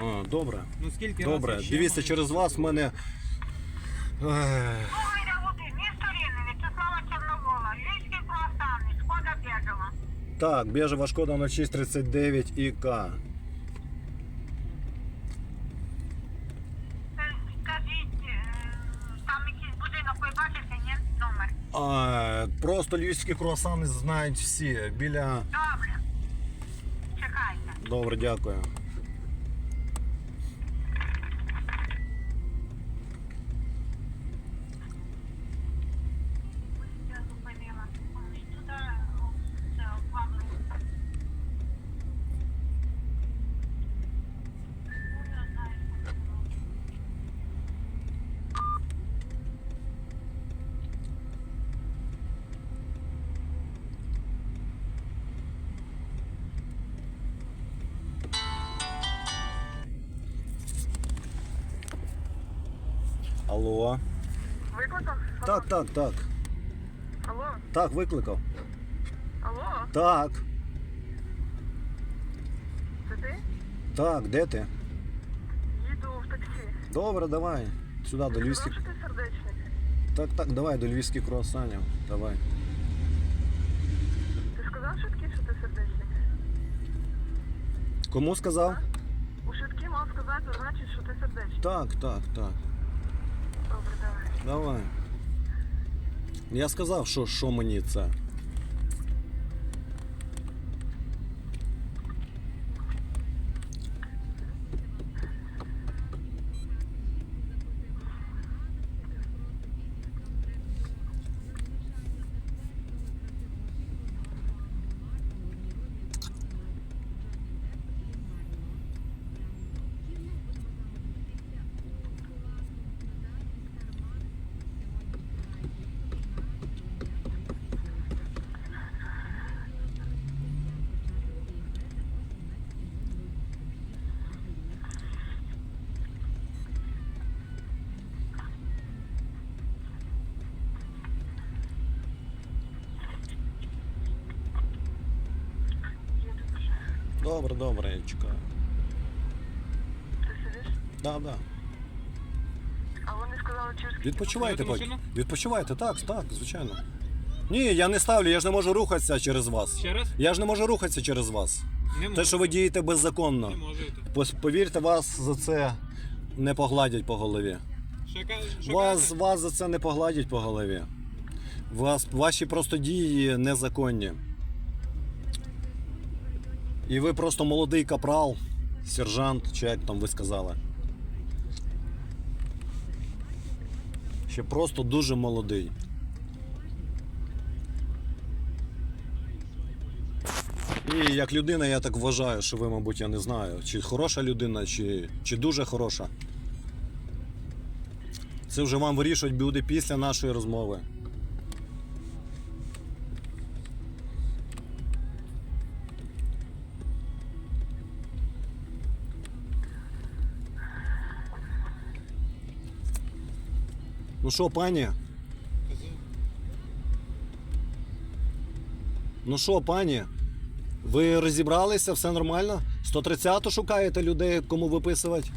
А, добре. Ну скільки Добре. разів ще Дивіться, маю? через вас в мене. Ех, Гуди, місто Рівне, Вячеслава Чорновола, Львівський круасани, Шкода Бежева. Так, біжева шкода 0639 ІК. Е, Скажіть, е, там якийсь будинок ви бачите, ні? Номер. А, просто львівські круасани знають всі. Біля. Добре. Чекайте. Добре, дякую. Алло. Викликав? Так, так, так. Алло? Так, викликав. Алло? Так, Це ти? так, де ти? Їду в таксі. Добре, давай. Сюди до Ти львівських. що ти сердечник? Так, так, давай до львівських круасанів. Давай. Ти сказав швидкі, що ти сердечник? Кому сказав? У швидкі мав сказати, значить, що ти сердечник. Так, так, так. Добре, давай. Давай. Я сказав, що, що мені це. Добре, добре, я чекаю. Ти сидиш? Да, да. А вони сказали, скільки? Відпочивайте поки. машину? Відпочивайте, так, так, звичайно. Ні, я не ставлю, я ж не можу рухатися через вас. Ще раз? Я ж не можу рухатися через вас. Не Те, можу. що ви дієте беззаконно. Не можете. Пос- Повірте, вас за це не погладять по голові. Що, ка- що Вас, кажете? вас за це не погладять по голові. Вас, ваші просто дії незаконні. І ви просто молодий капрал, сержант, чи як там ви сказали. Ще просто дуже молодий. І як людина, я так вважаю, що ви, мабуть, я не знаю, чи хороша людина, чи, чи дуже хороша. Це вже вам вирішувати буде після нашої розмови. Ну що, пані? Ну що, пані? Ви розібралися, все нормально? 130 шукаєте людей, кому виписувати?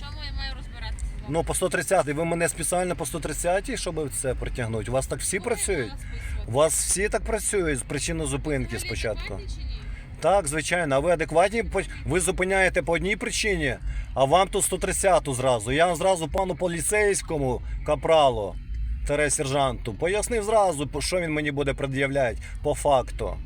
Чому я маю розбиратися з вами? Ну, по 130 ви мене спеціально по 130 щоб це притягнути. У вас так всі я працюють? мала списувати? У вас всі так працюють з причини зупинки Ви спочатку. чи ні? Так, звичайно, а ви адекватні? Ви зупиняєте по одній причині, а вам тут 130 зразу. Я вам зразу пану поліцейському капралу, тере сержанту, пояснив зразу, що він мені буде пред'являти по факту.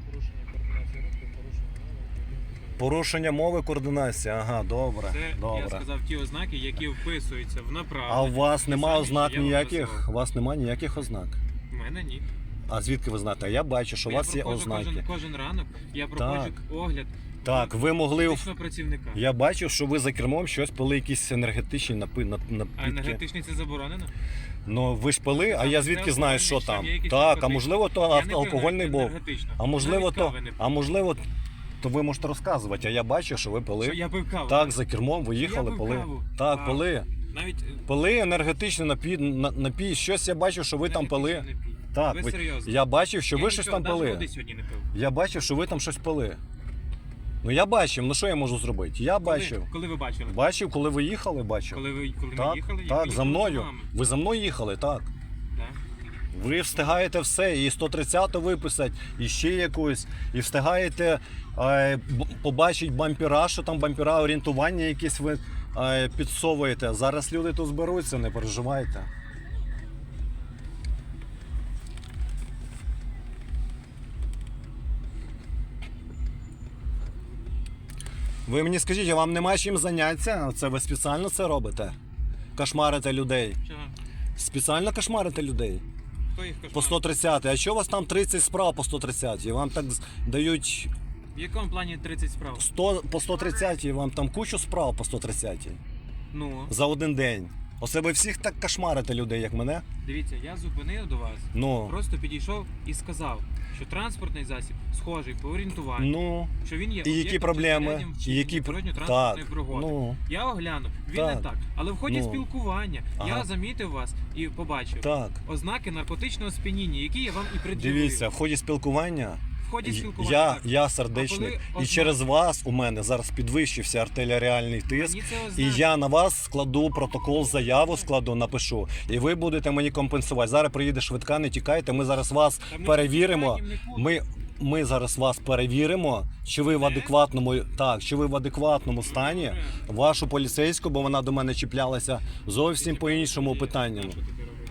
Порушення мови координації. Ага, добре. Це я сказав ті ознаки, які вписуються в направлення. А у вас Ті нема самі, ознак ніяких? У вас нема ніяких ознак. У мене ні. А звідки ви знаєте? Я бачу, що у вас є проходжу ознаки. Кожен, кожен ранок я проходжу огляд Так, ви могли. в- медичного працівника. Я бачив, що ви за кермом щось пили якісь енергетичні напи... нап- А напитки. енергетичний це заборонено? Ну ви ж пили, а я звідки знаю, що там. є якісь Так, а можливо, то Я не пив алкогольний був. енергетично. А можливо, Навіть то. кави не пив. А можливо, то ви можете розказувати, а я бачив, що ви Що пили. я пив каву. Так, за кермом ви їхали, пив пили. каву. Так, А, пили. Навіть е, Пили енергетичний напій, на- напій. Щось я бачив, що ви там пили. не. Так, ви ви- серйозно. я бачив, що Я ви щось там пили. води сьогодні не пив. Я бачив, що ви там щось пили. Ну я бачив, ну що я можу зробити? Я бачив. Коли, коли ви бачили? Бачив, коли ви їхали, бачив. Коли ви коли так, ми їхали? я так, за мною. з вами. Ви за мною їхали, так. Так. Ви встигаєте все, і 130 виписати, і ще якусь, і встигаєте е, б- побачити бампіра, що там бампіра орієнтування якісь ви е, підсовуєте. Зараз люди тут зберуться, не переживайте. Ви мені скажіть, а вам нема чим зайнятися? Це ви спеціально це робите? Кошмарите людей. Чого? Спеціально кошмарите людей. Хто їх кошмар? По 130. А що у вас там 30 справ по 130? І Вам так з- дають В якому плані 30 справ? 100 по 130, вам там кучу справ по 130 Ну, за один день. Оце ви всіх так кошмарите людей, як мене. дивіться, я зупинив до вас. Ну, Просто підійшов і сказав, що транспортний засіб схожий по орієнтуванню, ну, що він є і які об'єктом проблеми? безпосередньо І які пр- дорожньо-транспортної так, пригоди. ну, Я оглянув, він Так. не так. Але в ході Ну. спілкування Ага. я замітив вас і побачив так. ознаки наркотичного сп'яніння, які я вам і пред'явив. Дивіться, в ході спілкування в ході спілкування. я, так. я сердечник. коли І через вас у мене зараз підвищився артеріальний тиск. І я на вас складу протокол, заяву складу, напишу. І ви будете мені компенсувати. Зараз приїде швидка, не тікайте. Ми зараз вас Та перевіримо. Ми, ми зараз вас перевіримо, чи ви в адекватному так, чи ви в адекватному стані. Вашу поліцейську, бо вона до мене чіплялася зовсім по іншому питанню. Що ти робиш?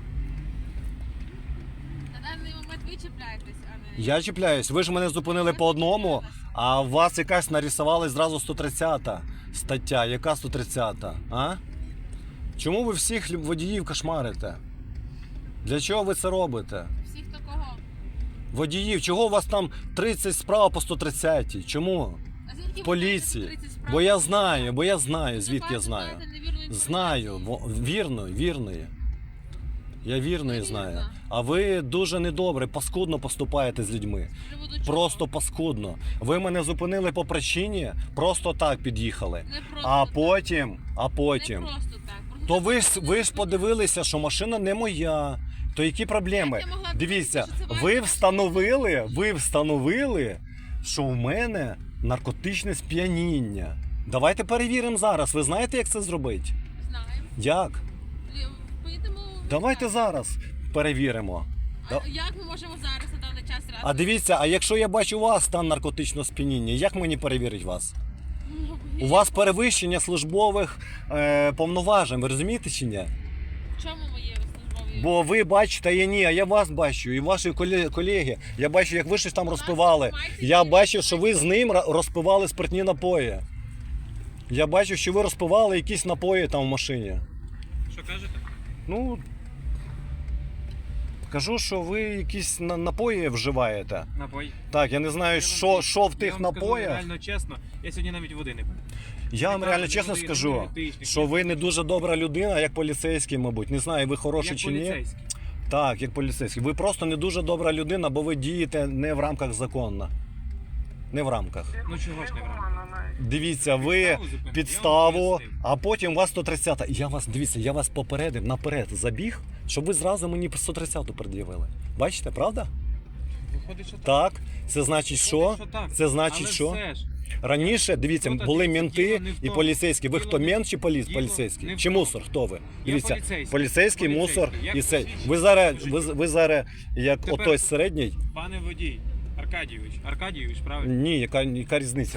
На даний момент ви чіпляєтесь, а не... Я чіпляюсь. Ви ж мене зупинили по одному, а у вас якась нарисувалась зразу 130-та стаття. Яка 130? А? Чому ви всіх водіїв кошмарите? Для чого ви це робите? Всіх такого. Водіїв, чого у вас там 30 справ по 130? Чому? А звідки ви знаєте, Поліції. що 30 справ? Бо я знаю, бо я знаю, звідки я знаю. Знаю, во- вірно, вірної. Я вірної Невірно. знаю. А ви дуже недобре, паскудно поступаєте з людьми. Просто паскудно. Ви мене зупинили по причині, просто так під'їхали. А потім, а потім. То ви ж ви ж подивилися, що машина не моя. То які проблеми? Дивіться, ви встановили, ви встановили, що в мене наркотичне сп'яніння. Давайте перевіримо зараз. Ви знаєте, як це зробити? Знаємо. Як? Давайте зараз перевіримо. А як ми можемо зараз на даний час раз? А дивіться, а якщо я бачу у вас стан наркотичного сп'яніння, як мені перевірити вас? У вас перевищення службових е, повноважень, ви розумієте чи ні? В чому моє службові? Бо ви бачите, я ні, а я вас бачу, і ваші коле- колеги. Я бачу, як ви щось там розпивали. Я бачив, що ви з ним ра- розпивали спиртні напої. Я бачив, що ви розпивали якісь напої там в машині. Що кажете? Ну. Кажу, що ви якісь на- напої вживаєте. Напой. Так, я не знаю, Я що, що в я тих напоях. Реально чесно, я сьогодні навіть води не пив. Я вам реально чесно води, скажу, що ви не дуже добра людина, як поліцейський, мабуть. Не знаю, ви хороший Як чи ні. поліцейський. Так, як поліцейський. Ви просто не дуже добра людина, бо ви дієте не в рамках закону. Не в рамках. Ну чого ж не. Дивіться, ви Підставу зупинили, я вам підставу, пояснив. а потім у вас 130. Я вас дивіться, я вас попередив наперед забіг, щоб ви зразу мені 130-ту пред'явили. Бачите, правда? Виходить, що так. Так. Це значить, що? Це значить, що? все Раніше, дивіться, Тут, були дивіться, менти і поліцейські. Ви хто мент чи поліц, поліцейський? Чи мусор? Хто ви? Дивіться, поліцейський. мусор і цей. Ви зараз, ви, ви зараз, як отой середній. пане водій, Аркадійович, Аркадійович, правильно? Ні, яка, яка різниця?